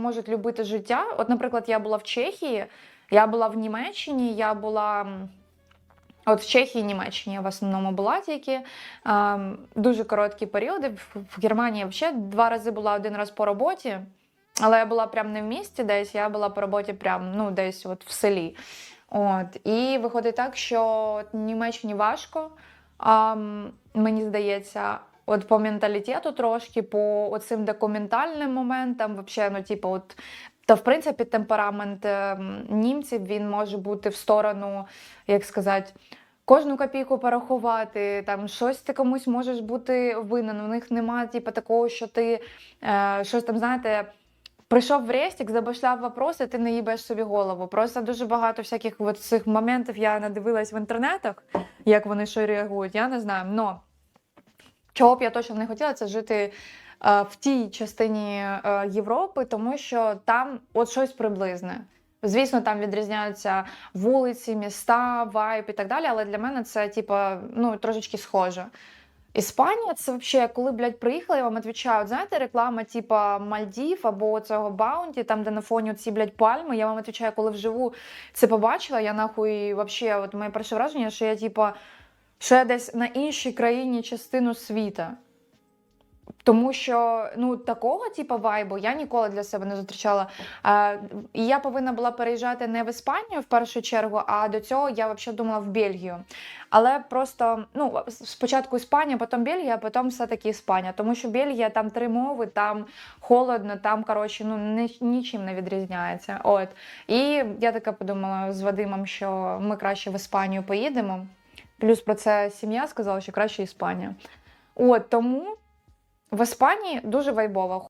можуть любити життя. От, наприклад, я була в Чехії, я була в Німеччині, я була. От в Чехії, Німеччині я в основному була тільки ем, дуже короткі періоди. В, Германії взагалі два рази була один раз по роботі, але я була прям не в місті десь, я була по роботі прям ну, десь от в селі. От. І виходить так, що Німеччині важко, ем, мені здається. От по менталітету трошки, по оцим документальним моментам, вообще, ну, типу, от, та в принципі темперамент ем, німців він може бути в сторону, як сказати, кожну копійку порахувати, там щось ти комусь можеш бути винен. У них немає типу, такого, що ти е, щось там, знаєте. Прийшов в рестик, забашляв вопроси, ти не їбеш собі голову. Просто дуже багато всяких от цих моментів я надивилась в інтернетах, як вони що реагують, я не знаю. Но чого б я точно не хотіла, це жити е, в тій частині е, Європи, тому що там от щось приблизне. Звісно, там відрізняються вулиці, міста, вайб і так далі, але для мене це, типа, ну, трошечки схоже. Іспанія це взагалі, коли, блядь, приїхала, я вам відповідаю, знаєте, реклама типа Мальдів або цього Баунті, там, де на фоні ці, блядь, пальми. Я вам відповідаю, коли вживу це побачила, я нахуй вообще, от моє перше враження, що я, типа, я десь на іншій країні частину світа. Тому що ну такого типу вайбу я ніколи для себе не зустрічала. А, я повинна була переїжджати не в Іспанію в першу чергу, а до цього я взагалі думала в Бельгію. Але просто ну спочатку Іспанія, потім Бельгія, а потім все-таки Іспанія. Тому що Бельгія там три мови, там холодно, там коротше ну ні, нічим не відрізняється. От і я така подумала з Вадимом, що ми краще в Іспанію поїдемо. Плюс про це сім'я сказала, що краще Іспанія. От тому в Іспанії дуже вайбово.